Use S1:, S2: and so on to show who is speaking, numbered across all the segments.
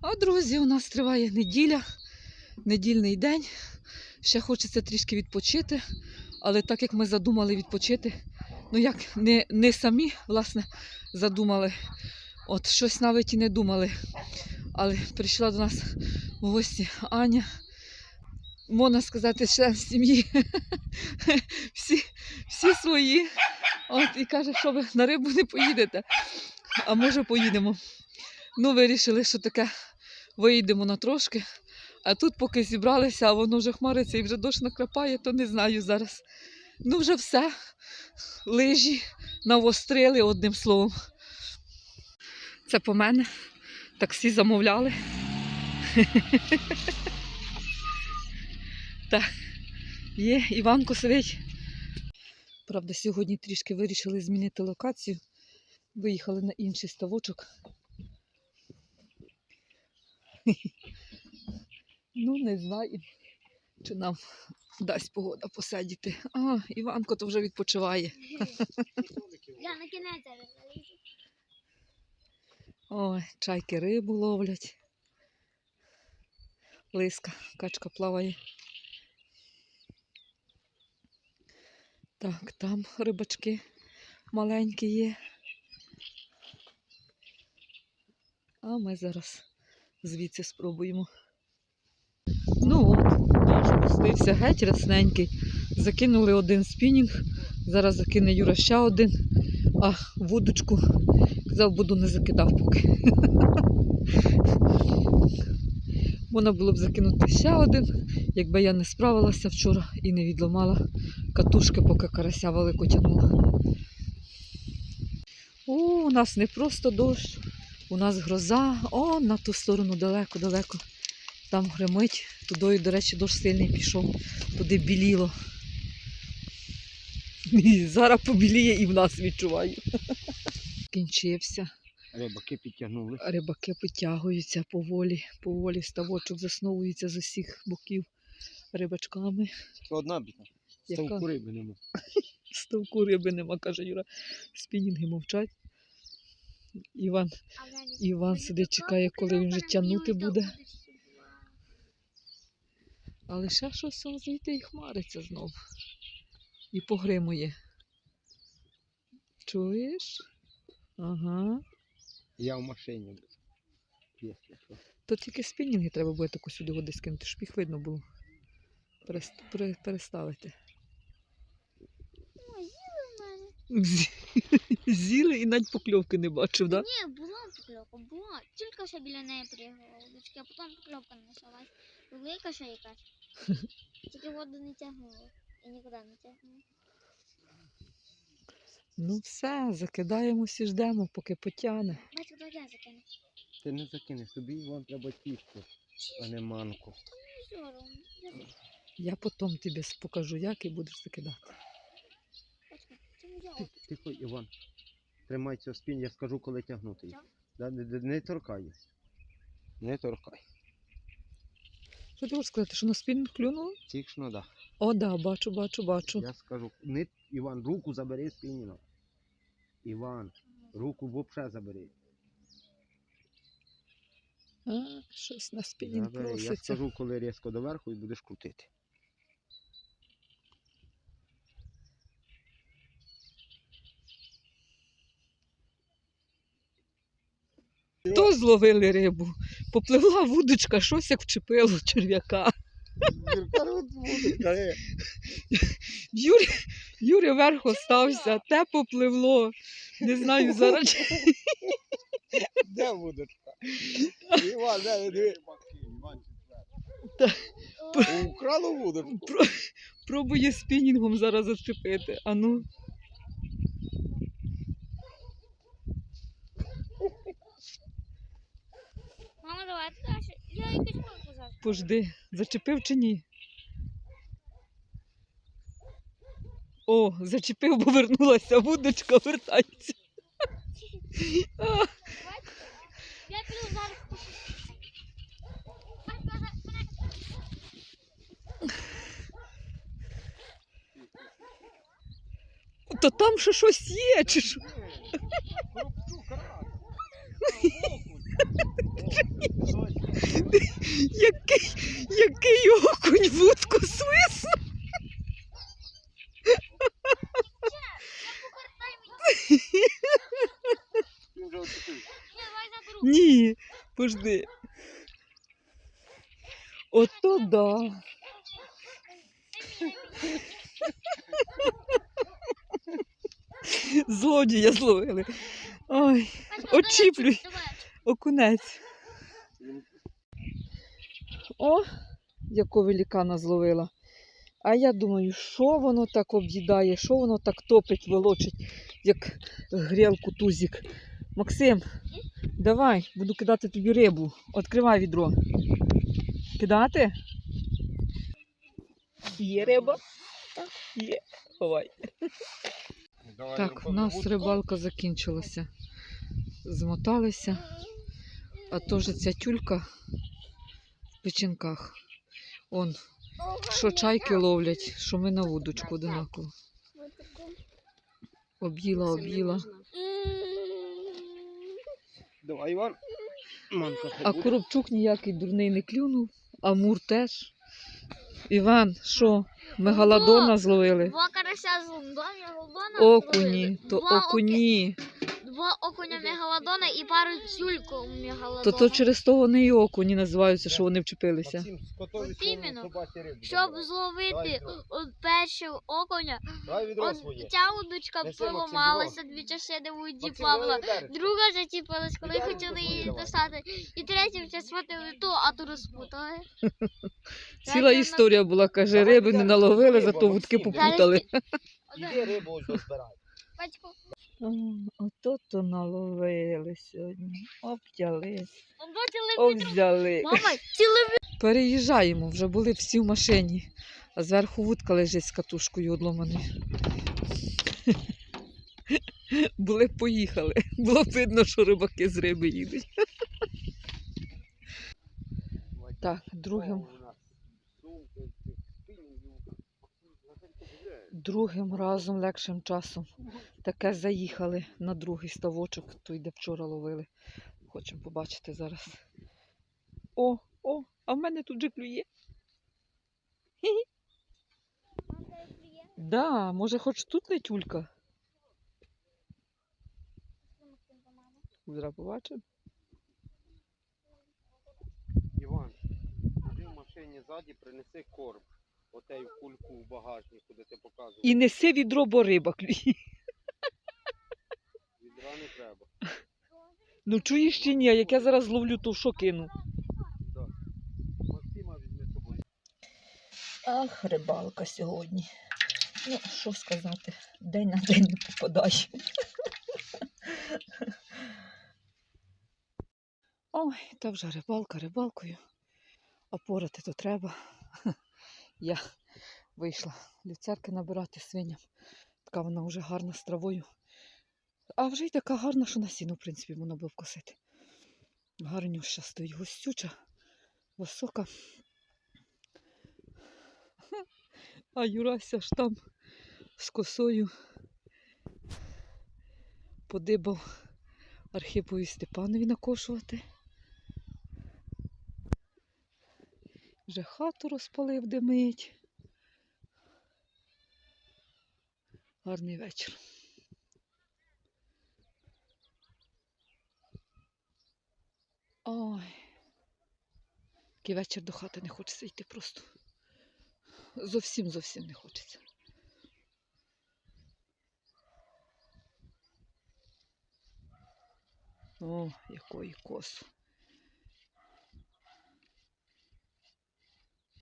S1: А друзі, у нас триває неділя, недільний день. Ще хочеться трішки відпочити, але так як ми задумали відпочити, ну як не, не самі, власне, задумали, от щось навіть і не думали. Але прийшла до нас в гості Аня. Можна сказати, член сім'ї. Всі, всі свої. От, і каже, що ви на рибу не поїдете. А може поїдемо. Ну, вирішили, що таке виїдемо на трошки. А тут, поки зібралися, а воно вже хмариться і вже дощ накрапає, то не знаю зараз. Ну, вже все. Лижі навострили одним словом. Це по мене. Таксі замовляли. Так, є, Іванко сидить. Правда, сьогодні трішки вирішили змінити локацію. Виїхали на інший ставочок. Ну, не знаю, чи нам дасть погода посидіти. А, Іванко то вже відпочиває.
S2: Я на кінець.
S1: Ой, чайки рибу ловлять. Лиска, качка плаває. Так, там рибачки маленькі є. А ми зараз звідси спробуємо. Ну от, наш пустився геть рясненький. Закинули один спінінг. Зараз закине Юра ще один, а вудочку Казав, буду не закидав поки. Можна було б закинути ще один, якби я не справилася вчора і не відламала катушки, поки карася велико тягнула. У нас не просто дощ, у нас гроза, о, на ту сторону далеко-далеко. Там гримить, туди, до речі, дощ сильний пішов, туди біліло. І зараз побіліє і в нас відчуваю. Кінчився.
S3: Рибаки підтягнули.
S1: Рибаки потягуються поволі, поволі ставочок засновується з усіх боків рибачками.
S3: Тільки одна біда. Ставку риби нема.
S1: Ставку риби нема, каже Юра. Спінінги мовчать. Іван, Іван сидить, чекає, коли він вже тягнути буде. Але ще щось он звідти і хмариться знов. І погримує. Чуєш? Ага.
S3: Я в машині буду.
S1: То тільки спінінги треба буде таку сюди води скинути, щоб їх видно було. Переставити.
S2: Ой, з'їли в мене.
S1: Зі- З'їли і навіть покльовки не бачив, так? Да?
S2: Ні, була покльовка, була. Тільки що біля неї приїхала удочки, а потім покльовка почалась. Велика ще якась. Тільки воду не тягнула. І нікуди не тягнула.
S1: Ну все, закидаємось і ждемо, поки потягне.
S2: Батько, то я закину.
S3: Ти не закинеш, тобі вам треба тісто, а не манку.
S2: Я
S1: потім тобі покажу, як і будеш закидати.
S2: Батько, це моя
S3: Ти-
S2: удочка.
S3: Тихо, Іван. Тримай цього спін, я скажу, коли тягнути її. Да, не, не, не торкай. її. Не торкай.
S1: Що ти хочеш сказати, що на спінінг клюнуло?
S3: Тікшно, да.
S1: О, да, бачу, бачу, бачу.
S3: Я скажу. Не, Іван, руку забери з спініна. Іван, руку взагалі забери.
S1: А, щось на спінінг
S3: Забери. Я
S1: проситься.
S3: скажу, коли різко доверху і будеш крутити.
S1: То зловили рибу. Попливла вудочка, щось як вчепило черв'яка. Юрі, Юрі вверх остався, те попливло. Не знаю зараз.
S3: Де вудочка? Іван, де диви. Украло вудочку.
S1: Пробує спінінгом зараз зачепити. А
S2: давай. Я якусь палку зараз.
S1: Пожди, зачепив чи ні? О, зачепив, бо вернулася вудочка, вертається.
S2: Я плюс зараз.
S1: То там ще щось є, чи що?
S3: який окунь вудку свиснув.
S1: Ні, пожди. Ото да. Злодія зловили. Ой, очіплюй. Окунець. О! Яку великана зловила. А я думаю, що воно так об'їдає, що воно так топить, волочить, як грілку тузик. Максим, давай, буду кидати тобі рибу. Відкривай відро. Кидати? Є риба? Є. Ховай. Так, у нас рибалка закінчилася. Змоталися, а то вже ця тюлька в печінках. Он, що чайки ловлять, що ми на вудочку одинаково. Об'їла, об'їла.
S3: Давай, Іван.
S1: А Коробчук ніякий дурний не клюнув, а Мур теж. Іван, що, мегаладона зловили?
S2: Два карася з лондона, мегалодона.
S1: Окуні, то окуні.
S2: Окуня мегалодона і пару тюльку мегалодона.
S1: То то через то вони і окуні називаються, що вони вчепилися.
S2: От іменно. Щоб зловити першого окуня, от ця удочка поламалася, дві чашини в воді плавала. Друга зачіпалась, коли хотіли її достати. І третя вже схватили ту, а ту розпутали.
S1: Ціла історія була, каже, риби не наловили, зато вудки попутали.
S3: Іди рибу ось розбирай.
S1: Ото то наловили сьогодні. Обтяли,
S2: он
S1: обзяли. Переїжджаємо, вже були всі в машині, а зверху вудка лежить з катушкою одломаною. Були б поїхали. Було б видно, що рибаки з риби їдуть. Так, другим, другим разом, легшим часом. Таке заїхали на другий ставочок, той, де вчора ловили. Хочемо побачити зараз. О, о, а в мене тут же клює. Да, може хоч тут не тюлька. Зараз побачимо.
S3: Іван, іди в машині ззаді, принеси корм. Отей в кульку в багажнику, де ти показував.
S1: І неси відро, бо риба клює.
S3: Відра не треба.
S1: Ну чуєш чи ні, як я зараз ловлю, то в що кину? Ах, рибалка сьогодні. Ну, що сказати, день на день не попадає. Ой, та вже рибалка рибалкою. А порати то треба. Я вийшла до церкви набирати свиням. Така вона вже гарна з травою. А вже й така гарна, що на сіну, в принципі, можна було вкосити. Гарнюща стоїть, густюча, висока. А Юрася ж там з косою подибав Архипові Степанові накошувати. Вже хату розпалив димить. Гарний вечір. Ой. Такий вечір до хати не хочеться йти просто. Зовсім зовсім не хочеться. О, якої косу.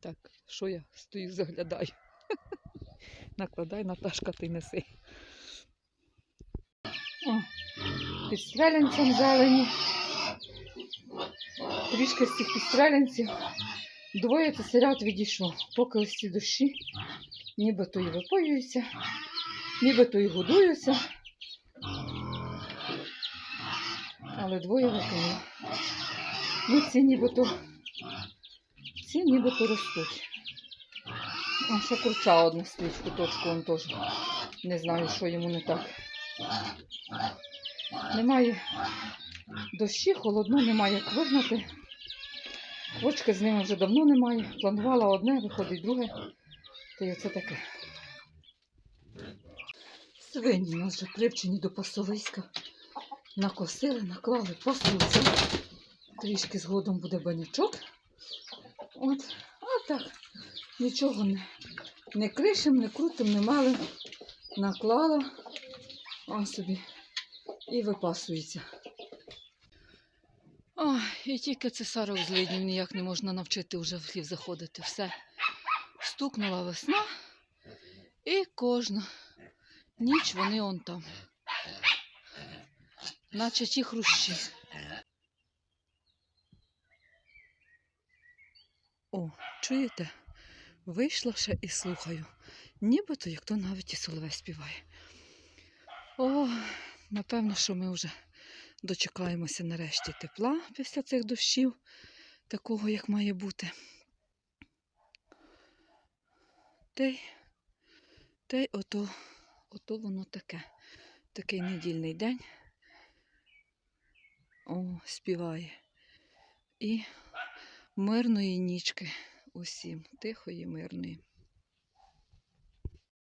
S1: Так, що я стою, заглядаю. Накладай, Наташка, ти неси. О, підстрелянцям зелені. Трішки з цих підстрелянців. Двоє цесарят відійшло, поки ось ці дощі нібито і випоюються, нібито і годуються. Але двоє викинули. Ну, ці нібито, ці нібито ростуть. А ще курча одна стоїть в куточку, он теж. Не знаю, що йому не так. Немає дощі, холодно, немає як вигнати. Квочки з ними вже давно немає. Планувала одне, виходить друге. Та й оце таке. Свині у нас вже привчені до пасовиська. Накосили, наклали, пасуться. Трішки згодом буде банячок. От, а так, нічого не, не кришим, не крутим, не мали. Наклала. Ось собі. І випасується. Ой, і тільки цесарок з ніяк не можна навчити вже в хлів заходити. Все. Стукнула весна, і кожна ніч вони он там. Наче ті хрущі. О, чуєте? Вийшла ще і слухаю. Нібито як то навіть і соловей співає. О, напевно, що ми вже дочекаємося нарешті тепла після цих дощів, такого, як має бути. Те й, те й ото, ото воно таке. Такий недільний день. О, співає. І мирної нічки усім, тихої, мирної.